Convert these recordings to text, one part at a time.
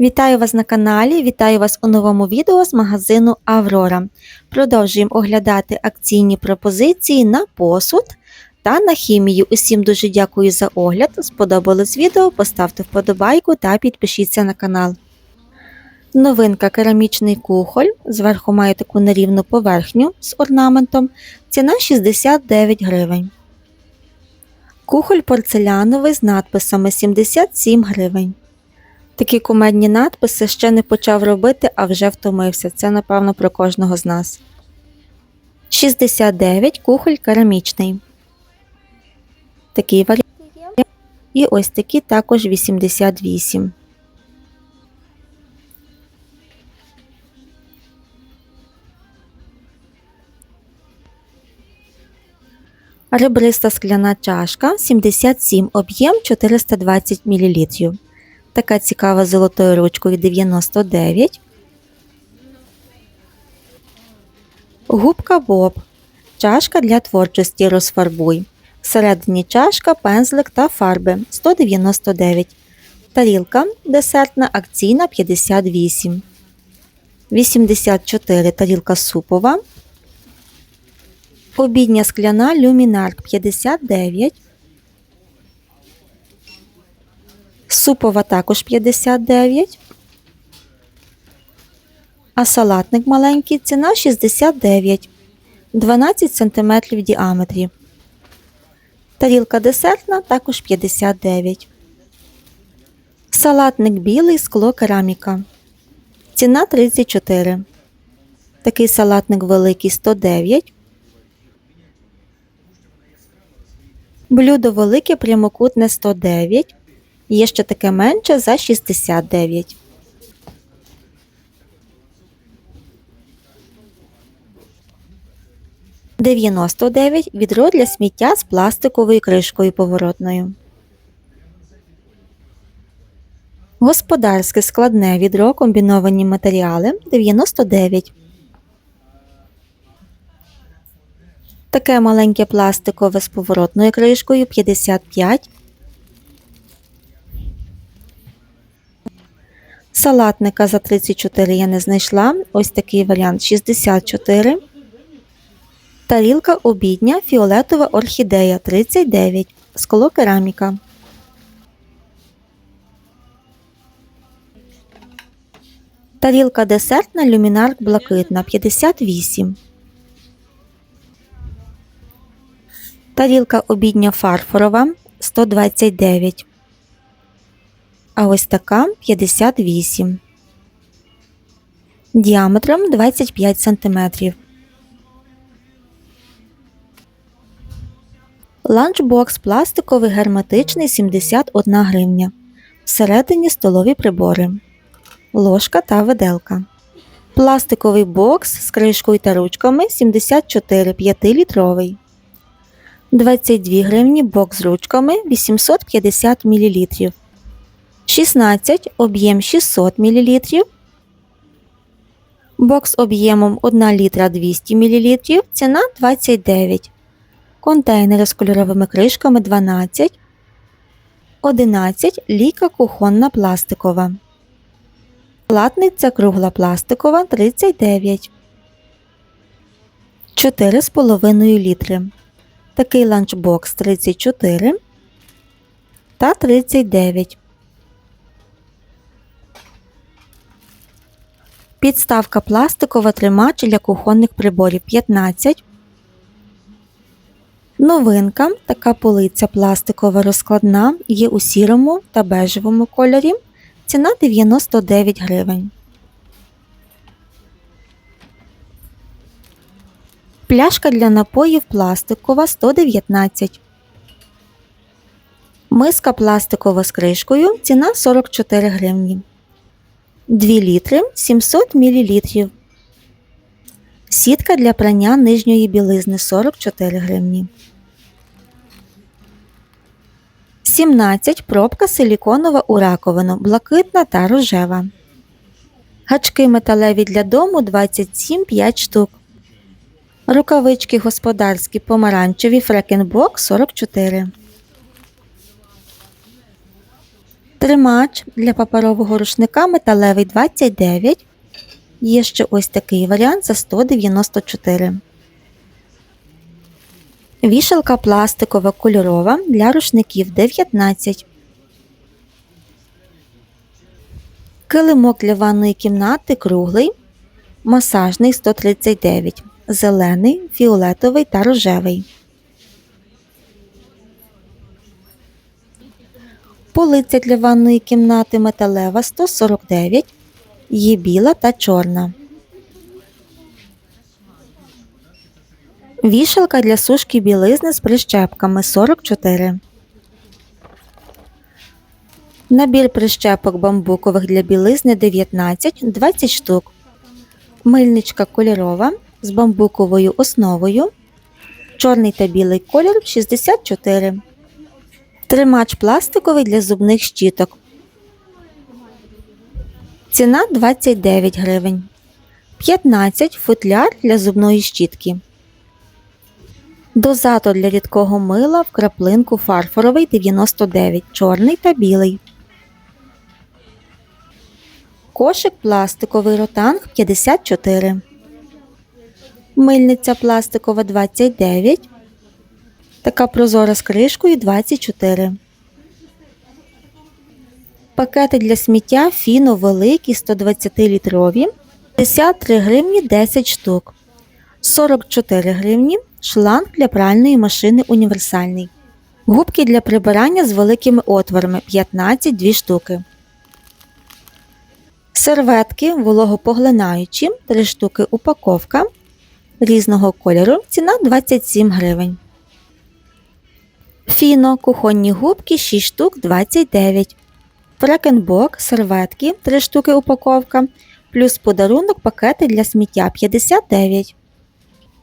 Вітаю вас на каналі, вітаю вас у новому відео з магазину Аврора. Продовжуємо оглядати акційні пропозиції на посуд та на хімію. Усім дуже дякую за огляд. Сподобалось відео, поставте вподобайку та підпишіться на канал. Новинка керамічний кухоль. Зверху має таку нерівну поверхню з орнаментом. Ціна 69 гривень. Кухоль порцеляновий з надписами 77 гривень. Такі кумедні надписи ще не почав робити, а вже втомився. Це, напевно, про кожного з нас. 69 кухоль керамічний. Такий варіант. І ось такі також 88. Ребриста скляна чашка 77 об'єм 420 мл. Така цікава золотою ручкою 99. Губка Боб. Чашка для творчості розфарбуй. Всередині чашка, пензлик та фарби 199. Тарілка десертна акційна 58. 84 тарілка супова. Обідня скляна люмінарк 59. Супова також 59. А салатник маленький ціна 69, 12 см в діаметрі. Тарілка десертна також 59. Салатник білий скло кераміка. Ціна 34. Такий салатник великий 109. Блюдо велике прямокутне 109. Є ще таке менше за 69. Дев'яносто дев'ять відро для сміття з пластиковою кришкою поворотною. Господарське складне відро комбіновані матеріали 99. Таке маленьке пластикове з поворотною кришкою 55. Салатника за 34 я не знайшла. Ось такий варіант 64. Тарілка обідня фіолетова орхідея 39. Скло кераміка. Тарілка десертна люмінарк блакитна 58. Тарілка обідня фарфорова 129. А ось така 58. Діаметром 25 см. Ланчбокс пластиковий герметичний 71 гривня. Всередині столові прибори. Ложка та виделка. Пластиковий бокс з кришкою та ручками 74 5-літровий. 22 гривні бокс з ручками 850 мл. 16 об'єм 600 мл. Бокс об'ємом 1 літра 200 мл. Ціна 29. Контейнери з кольоровими кришками 12. 11 ліка кухонна пластикова. Платниця кругла пластикова 39. 4,5 літри. Такий ланчбокс 34 та 39. Підставка пластикова тримач для кухонних приборів 15. Новинка така полиця пластикова розкладна є у сірому та бежевому кольорі. Ціна 99 гривень. Пляшка для напоїв пластикова 119. Миска пластикова з кришкою. Ціна 44 гривні. 2 літри 700 мл. Сітка для прання нижньої білизни 44 гривні. 17 пробка силіконова у раковину, блакитна та рожева. Гачки металеві для дому 27 5 штук. Рукавички господарські помаранчеві фрекенбок 44. Тримач для паперового рушника металевий 29. Є ще ось такий варіант за 194. Вішалка пластикова кольорова для рушників 19. Килимок для ванної кімнати круглий, масажний 139, зелений, фіолетовий та рожевий. Полиця для ванної кімнати металева 149, є біла та чорна. Вішалка для сушки білизни з прищепками 44. Набір прищепок бамбукових для білизни 19 20 штук. Мильничка кольорова з бамбуковою основою. Чорний та білий колір 64. Тримач пластиковий для зубних щіток. Ціна 29 гривень. 15 футляр для зубної щітки. Дозатор для рідкого мила в краплинку фарфоровий 99, чорний та білий. Кошик пластиковий ротанг 54. Мильниця пластикова 29. Така прозора з кришкою 24. Пакети для сміття фіно великі 120 літрові 53 гривні 10 штук. 44 гривні шланг для пральної машини універсальний. Губки для прибирання з великими отворами 15 2 штуки. Серветки вологопоглинаючі 3 штуки упаковка різного кольору. Ціна 27 гривень. Фіно кухонні губки 6 штук 29. Фрекенбок серветки 3 штуки упаковка. Плюс подарунок пакети для сміття 59.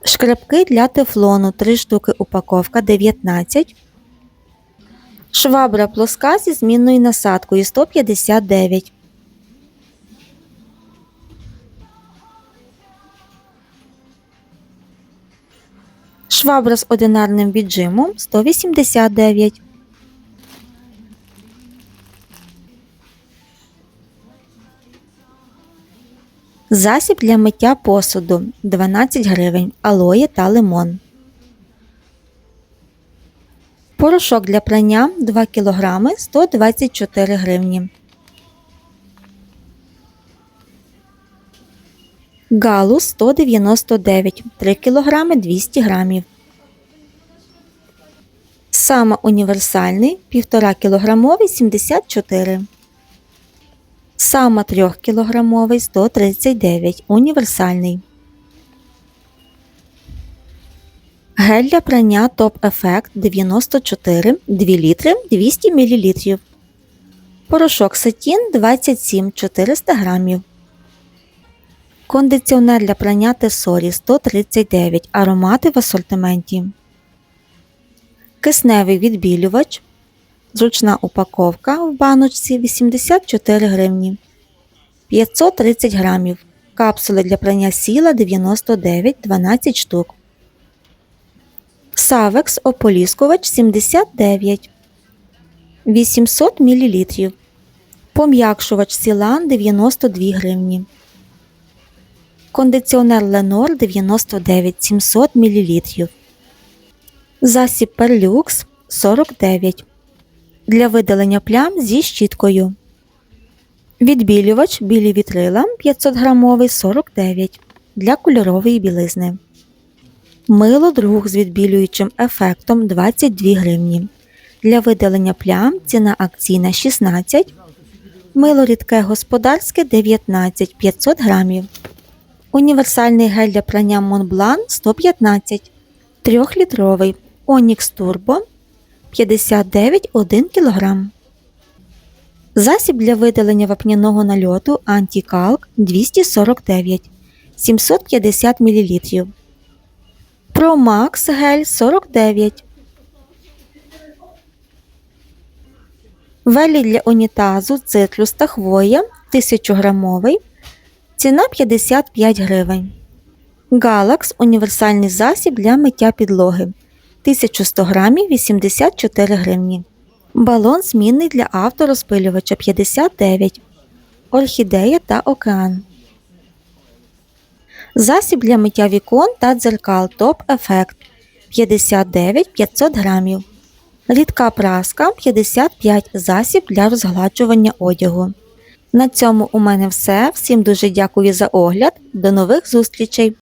Шкребки для тефлону 3 штуки упаковка 19. Швабра плоска зі змінною насадкою 159. Швабра з одинарним віджимом 189. Засіб для миття посуду 12 гривень, алоє та лимон. Порошок для прання 2 кг 124 гривні. Галус 199 3 кг 200 г. Сама універсальний 1,5 кг 74 Сама 3 кг 139 універсальний. Гель для прання Топ Ефект 94 2 літри 200 мл. Порошок сатін 27 400 грамів. Кондиціонер для прання Тесорі 139 аромати в асортименті. Кисневий відбілювач. Зручна упаковка в баночці 84 гривні. 530 грамів. Капсули для прання сіла 99 12 штук. Савекс ополіскувач 79 800 мл. Пом'якшувач Сілан 92 гривні. Кондиціонер Ленор 99 700 мл. Засіб Перлюкс 49 для видалення плям зі щіткою. Відбілювач білі вітрила 500 грамовий 49 для кольорової білизни. Мило друг з відбілюючим ефектом 22 гривні. Для видалення плям ціна акційна 16. Мило рідке господарське 19 500 грамів. Універсальний гель для прання Монблан 115 3-літровий Онікс Турбо 59 1 кг. Засіб для видалення вапняного нальоту Антикалк 249 750 мл. Промакс гель 49. Велі для унітазу цитрус та хвоя 1000 грамовий. Ціна 55 гривень. Галакс універсальний засіб для миття підлоги 1100 грамів 84 гривні. Балон змінний для авторозпилювача 59. Орхідея та океан. Засіб для миття вікон та дзеркал Топ Ефект 59 500 грамів. Рідка праска 55 засіб для розгладжування одягу. На цьому у мене все. Всім дуже дякую за огляд. До нових зустрічей!